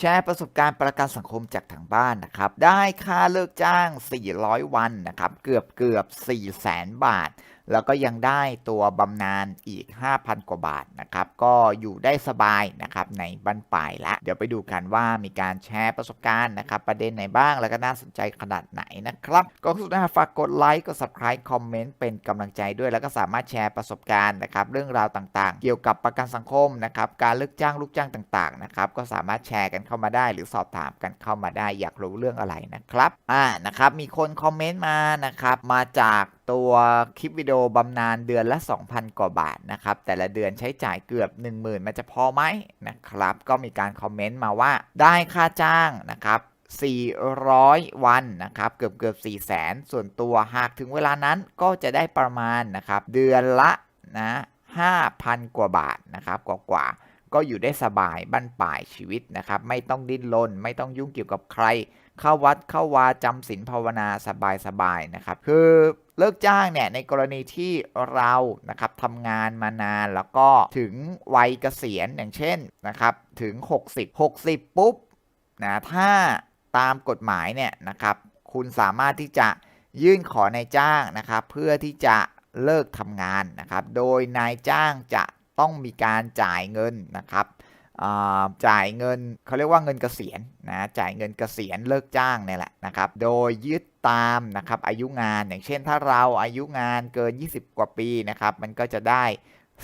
แชร์ประสบการณ์ประกันสังคมจากทางบ้านนะครับ ได้ค่าเลิกจ้าง 400 วันนะครับ เกือบเกือบ4แสนบาท แล้วก็ยังได้ตัวบำนาญอีก 5,000 กว่าบาทนะครับ ก็อยู่ได้สบายนะครับในบั้นปลายละ เดี๋ยวไปดูกันว่ามีการแชร์ประสบการณ์นะครับ ประเด็นไหนบ้างแล้วก็น่าสนใจขนาดไหนนะครับ ก็สุดท้ายฝากกดไลค์กด subscribe คอมเมนต์เป็นกำลังใจด้วยแล้วก็สามารถแชร์ประสบการณ์นะครับ เรื่องราวต่างๆ เกี่ยวกับประกันสังคมนะครับ การเลิกจ้างลูกจ้างต่างๆนะครับ ก็สามารถแชร์กันเข้ามาได้ หรือสอบถามกันเข้ามาได้อยากรู้เรื่องอะไรนะครับ อ่า นะครับ มีคนคอมเมนต์มานะครับ มาจาก ตัวคลิปวิดีโอบำนาญเดือนละ 2,000 กว่าบาทนะครับ แต่ละเดือนใช้จ่ายเกือบ 10,000 มันจะพอไหมนะครับ ก็มีการคอมเมนต์มาว่าได้ค่าจ้างนะครับ400 วันนะครับเกือบเกือบ4แสนส่วนตัวหากถึงเวลานั้นก็จะได้ประมาณนะครับเดือนละนะ5,000 กว่าบาทนะครับกว่ากว่าๆ ก็อยู่ได้สบายบั้นปลายชีวิตนะครับ ไม่ต้องดิ้นรนไม่ต้องยุ่งเกี่ยวกับใคร เข้าวัดเข้าวาจำศีลภาวนาสบายๆนะครับ คือเลิกจ้างเนี่ยในกรณีที่เรานะครับทำงานมานานแล้วก็ถึงวัยเกษียณอย่างเช่นนะครับถึง 60 60 ปุ๊บนะถ้าตามกฎหมายเนี่ยนะครับ คุณสามารถที่จะยื่นขอนายจ้างนะครับ เพื่อที่จะเลิกทำงานนะครับ โดยนายจ้างจะ ต้องมีการจ่ายเงินนะครับจ่ายเงินเขาเรียกว่าเงินเกษียณนะจ่ายเงินเกษียณเลิกจ้างเนี่ยแหละนะครับ โดยยึดตามนะครับอายุงานอย่างเช่นถ้าเราอายุงานเกิน 20 กว่าปีนะครับ มันก็จะได้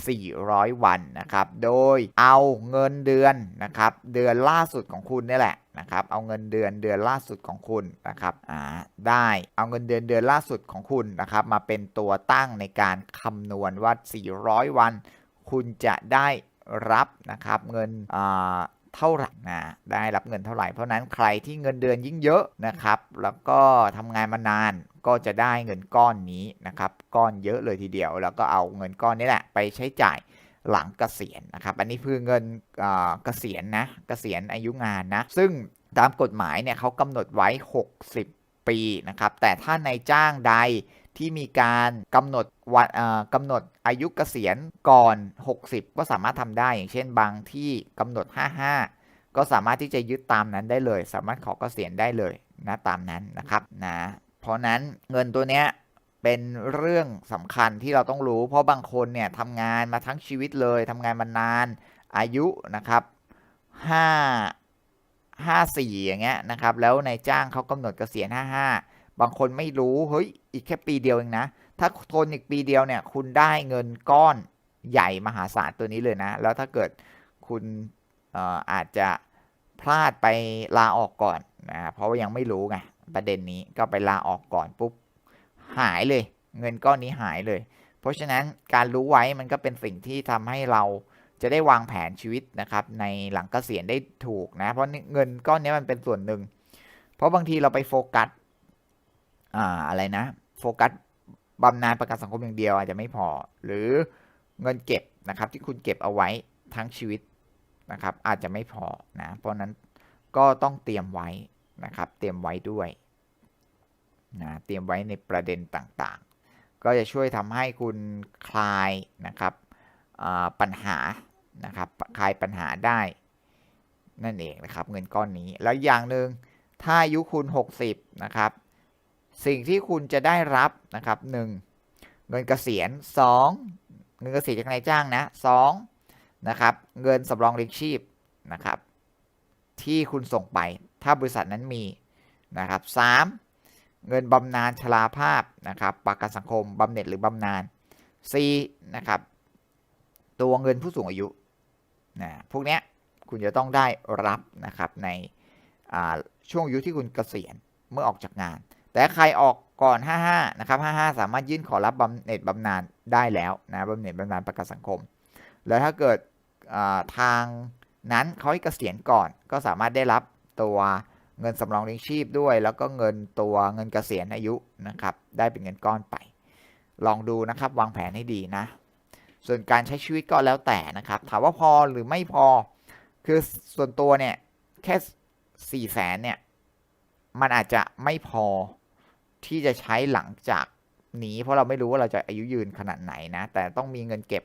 400 วันนะครับ โดยเอาเงินเดือนนะครับ เดือนล่าสุดของคุณนี่แหละนะครับ เอาเงินเดือนเดือนล่าสุดของคุณนะครับอ่าได้เอาเงินเดือนเดือนล่าสุดของคุณนะครับ มาเป็นตัวตั้งในการคำนวณว่า 400 วัน คุณจะได้รับนะครับเงินเท่าไหร่นะได้รับเงินเท่าไหร่เพราะนั้นใครที่เงินเดือนยิ่งเยอะนะครับ แล้วก็ทำงานมานานก็จะได้เงินก้อนนี้นะครับ ก้อนเยอะเลยทีเดียว แล้วก็เอาเงินก้อนนี้แหละไปใช้จ่ายหลังเกษียณนะครับ อันนี้คือเงินเกษียณนะ เกษียณอายุงานนะ ซึ่งตามกฎหมายเนี่ยเขากำหนดไว้ 60 ปีนะครับ แต่ถ้าในายจ้างใดที่มีการกำหนดวันกำหนดอายุเกษียณก่อน 60 ก็สามารถทำได้อย่างเช่นบางที่กำหนด 55 ก็สามารถที่จะยึดตามนั้นได้เลย สามารถขอเกษียณได้เลยนะตามนั้นนะครับนะเพราะนั้นเงินตัวเนี้ยเป็นเรื่องสำคัญที่เราต้องรู้ เพราะบางคนเนี่ยทำงานมาทั้งชีวิตเลยทำงานมานานอายุนะครับ 5 54 อย่างเงี้ยนะครับ แล้วนายจ้างเขากำหนดเกษียณ 55 บางคนไม่รู้ เฮ้ย อีกแค่ปีเดียวเองนะ ถ้าทนอีกปีเดียวเนี่ย คุณได้เงินก้อนใหญ่มหาศาลตัวนี้เลยนะ แล้วถ้าเกิดคุณอออาจจะพลาดไปลาออกก่อนนะ เพราะว่ายังไม่รู้ไง ประเด็นนี้ก็ไปลาออกก่อนปุ๊บ หายเลย เงินก้อนนี้หายเลย เพราะฉะนั้นการรู้ไว้มันก็เป็นสิ่งที่ทำให้เรา จะได้วางแผนชีวิตนะครับ ในหลังเกษียณได้ถูกนะ เพราะเงินก้อนนี้มันเป็นส่วนหนึ่ง เพราะบางทีเราไปโฟกัสอ่าอะไรนะ โฟกัสบำนาญประกันสังคมอย่างเดียวอาจจะไม่พอ หรือเงินเก็บนะครับ ที่คุณเก็บเอาไว้ทั้งชีวิตนะครับ อาจจะไม่พอนะ เพราะนั้นก็ต้องเตรียมไว้นะครับ เตรียมไว้ด้วยนะเตรียมไว้ในประเด็นต่างๆ ก็จะช่วยทำให้คุณคลายนะครับ ปัญหานะครับคลายปัญหาได้ นั่นเองนะครับ เงินก้อนนี้แล้วอย่างหนึ่งถ้าอายุคุณ 60 นะครับ สิ่งที่คุณจะได้รับนะครับหนึ่งเงินเกษียณสองเงินเกษียณจากนายจ้างนะสองนะครับ เงินสำรองเลี้ยงชีพนะครับ ที่คุณส่งไป ถ้าบริษัทนั้นมีนะครับสามเงินบำนาญชราภาพนะครับประกันสังคมบำเหน็จหรือบำนาญสี่นะครับ ตัวเงินผู้สูงอายุนะพวกเนี้ยคุณจะต้องได้รับนะครับในช่วงอายุที่คุณเกษียณเมื่อออกจากงาน แต่ใครออกก่อน 55 นะครับ 55 สามารถยื่นขอรับบำเหน็จบำนาญได้แล้วนะบำเหน็จบำนาญประกันสังคม แล้วถ้าเกิดทางนั้นเขาให้เกษียณก่อนก็สามารถได้รับตัวเงินสำรองเลี้ยงชีพด้วย แล้วก็เงินตัวเงินเกษียณอายุนะครับ ได้เป็นเงินก้อนไป ลองดูนะครับ วางแผนให้ดีนะ ส่วนการใช้ชีวิตก็แล้วแต่นะครับ ถามว่าพอหรือไม่พอ คือส่วนตัวเนี่ย แค่สี่แสนเนี่ย มันอาจจะไม่พอที่จะใช้หลังจากนี้ เพราะเราไม่รู้ว่าเราจะอายุยืนขนาดไหนนะ แต่ต้องมีเงินเก็บ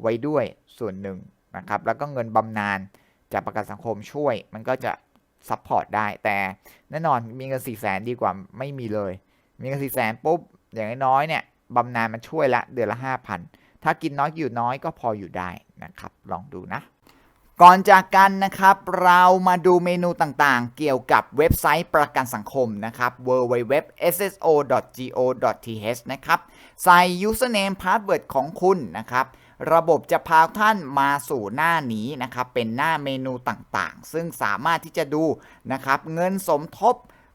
ไว้ด้วยส่วนหนึ่งนะครับ แล้วก็เงินบำนาญจากประกันสังคมช่วย มันก็จะซัพพอร์ตได้ แต่แน่นอนมีเงิน4ี่แสนดีกว่าไม่มีเลย มีเงิน4ี่แสนปุ๊บ อย่างน้อยเนี่ยบำนาญมันช่วยละเดือนละ5,000 ถ้ากินน้อยอยู่น้อยก็พออยู่ได้นะครับ ลองดูนะ ก่อนจากกันนะครับ เรามาดูเมนูต่างๆ เกี่ยวกับเว็บไซต์ประกันสังคมนะครับ www.sso.go.th นะครับ ใส่ username password ของคุณนะครับระบบจะพาท่านมาสู่หน้านี้นะครับ เป็นหน้าเมนูต่างๆ ซึ่งสามารถที่จะดูนะครับ เงินสมทบ